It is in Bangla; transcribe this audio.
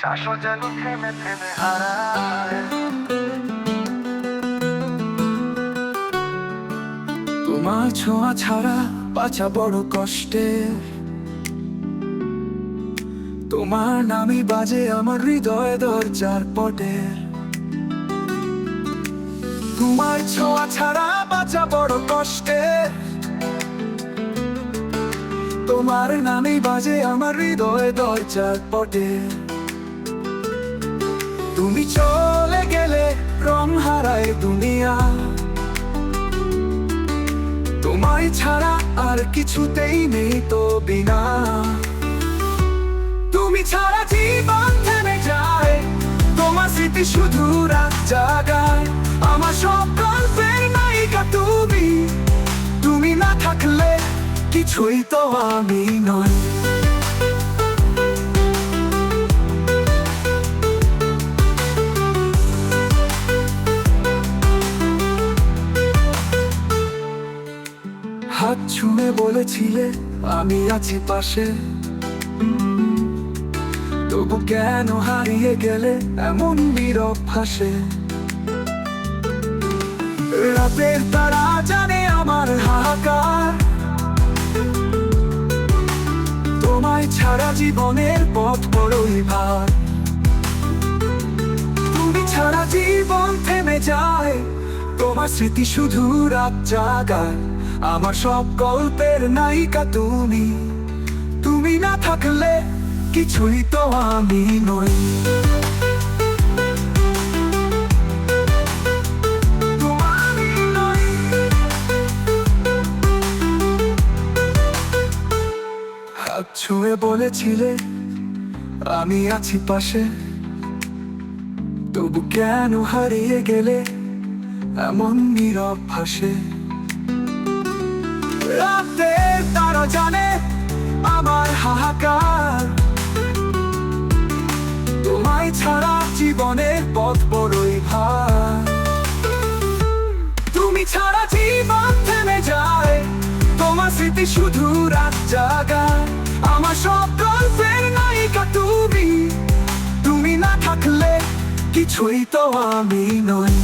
শ্বাসও যেন থেমে থেমে হারায়। তোমার ছোঁয়া ছাড়া বাঁচা বড় কষ্টের তোমার নামই বাজে আমার হৃদয় দরজার পটের তোমার ছোঁয়া ছাড়া বাঁচা বড় কষ্টের তোমার নামই বাজে আমার হৃদয় দরজার পটের তুমি চলে গেলে রং হারায় দুনিয়া। তোমায় ছাড়া আর কিছুতেই নেই তো বিনা। তুমি ছাড়া জীবন থেমে যায়, তোমার স্মৃতি শুধু রাত জাগায়। আমার সব গল্পের নায়িকা তুমি তুমি না থাকলে কিছুই তো আমি নয়। হাত ছুঁয়ে বলেছিলে, আমি আছি পাশে। তবু কেন হারিয়ে গেলে এমন নীরব ফাঁসে রাতের তারা জানে আমার হাহাকার। তোমায় ছাড়া জীবনের পথ বড়ই ভার। তুমি ছাড়া জীবন থেমে যায়, তোমার স্মৃতি শুধু রাত জাগায়। আমার সব গল্পের নায়িকা তুমি। তুমি না থাকলে কিছুই তো আমি নই। ছুঁয়ে বলেছিলে, আমি আছি পাশে। তবু কেন হারিয়ে গেলে এমন নীরব ভাসে? ছাড়া জীবনের পথ বড়ই ভার তুমি ছাড়া জীবন থেমে যায়, তোমার স্মৃতি শুধু রাত জাগায়। আমার সব গল্পের নায়িকা তুমি তুমি না থাকলে কিছুই তো আমি নই।